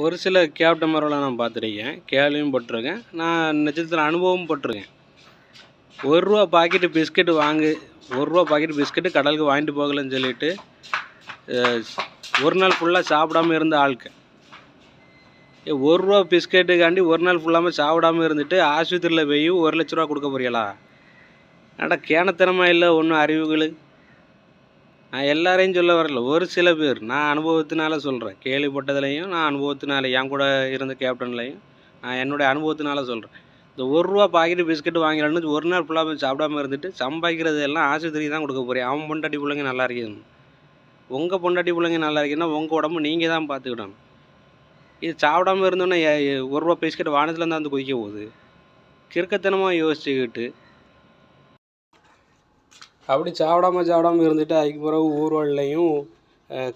ஒரு சில கேப்டன் மரம்லாம் நான் பார்த்துருக்கேன். கேள்வியும் பட்டிருக்கேன். நான் நிஜத்தில் அனுபவம் பட்டிருக்கேன். ஒரு ரூபா பாக்கெட்டு பிஸ்கெட்டு வாங்கு ஒரு ரூபா பாக்கெட் பிஸ்கெட்டு கடலுக்கு வாங்கிட்டு போகலன்னு சொல்லிட்டு ஒரு நாள் ஃபுல்லாக சாப்பிடாம இருந்த ஆளுக்கு ஒரு ரூபா பிஸ்கெட்டுக்காண்டி ஒரு நாள் ஃபுல்லாமல் சாப்பிடாம இருந்துட்டு ஆஸ்பத்திரியில் போய் ஒரு லட்ச ரூபா கொடுக்க போறீங்களா ஆனால் கேனத்தனமாக இல்லை ஒன்றும் அறிவுகள் நான் எல்லாரையும் சொல்ல வரல. ஒரு சில பேர் நான் அனுபவத்தினால சொல்கிறேன் கேள்விப்பட்டதுலையும் நான் அனுபவத்தினால என் கூட இருந்த கேப்டன்லையும் நான் என்னுடைய அனுபவத்தினால சொல்கிறேன் இந்த ஒரு ரூபா பாக்கெட்டு பிஸ்கட் வாங்கிடலான்னு ஒரு நாள் ஃபுல்லாக சாப்பிடாம இருந்துட்டு சம்பாதிக்கிறது எல்லாம் ஆஸ்பத்திரிக்கு தான் கொடுக்க போகிறேன் அவன் பொண்டாட்டி பிள்ளைங்க நல்லா இருக்கணும். உங்கள் பொண்டாட்டி பிள்ளைங்க நல்லா இருக்குன்னா உங்கள் உடம்பு நீங்கள் தான் பார்த்துக்கிடணும் இது சாப்பிடாம இருந்தோன்னே ஒரு ரூபா பிஸ்கெட் வானத்துலேருந்து வந்து குதிக்க போகுது. கிறுக்கத்தனமாக யோசிச்சுக்கிட்டு அப்படி சாப்பிடாம சாப்பிடாம இருந்துட்டு அதுக்கு பிறகு ஊர்வலையும்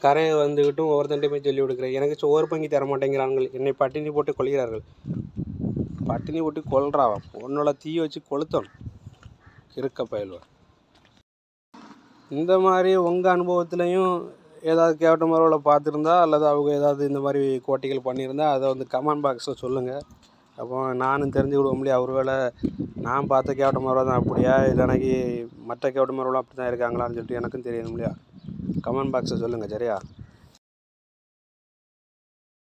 கரையை வந்துக்கிட்டும் ஒவ்வொருத்தன்ட்டையும் போய் சொல்லி கொடுக்குறேன். எனக்கு சோறு பங்கி தர மாட்டேங்கிறார்கள் என்னை பட்டினி போட்டு கொள்கிறார்கள் பட்டினி போட்டு கொள்றாவன் உன்னோட தீ வச்சு கொளுத்தணும். இருக்க பயில்வன் இந்த மாதிரி உங்கள் அனுபவத்துலேயும் ஏதாவது கேவட்ட மரவில் பார்த்துருந்தா அல்லது அவங்க ஏதாவது இந்த மாதிரி கோட்டைகள் பண்ணியிருந்தா அதை வந்து கமெண்ட் பாக்ஸில் சொல்லுங்கள் அப்போ நானும் தெரிஞ்சுக்கிடுவோம் ஒரு வேளை நான் பார்த்த கேவட்ட தான் அப்படியா? இல்லைனாக்கி மற்ற கேவட்ட அப்படி தான் இருக்காங்களான்னு சொல்லிட்டு எனக்கும் தெரியணும் இல்லையா? கமெண்ட் பாக்ஸில் சொல்லுங்கள் சரியா?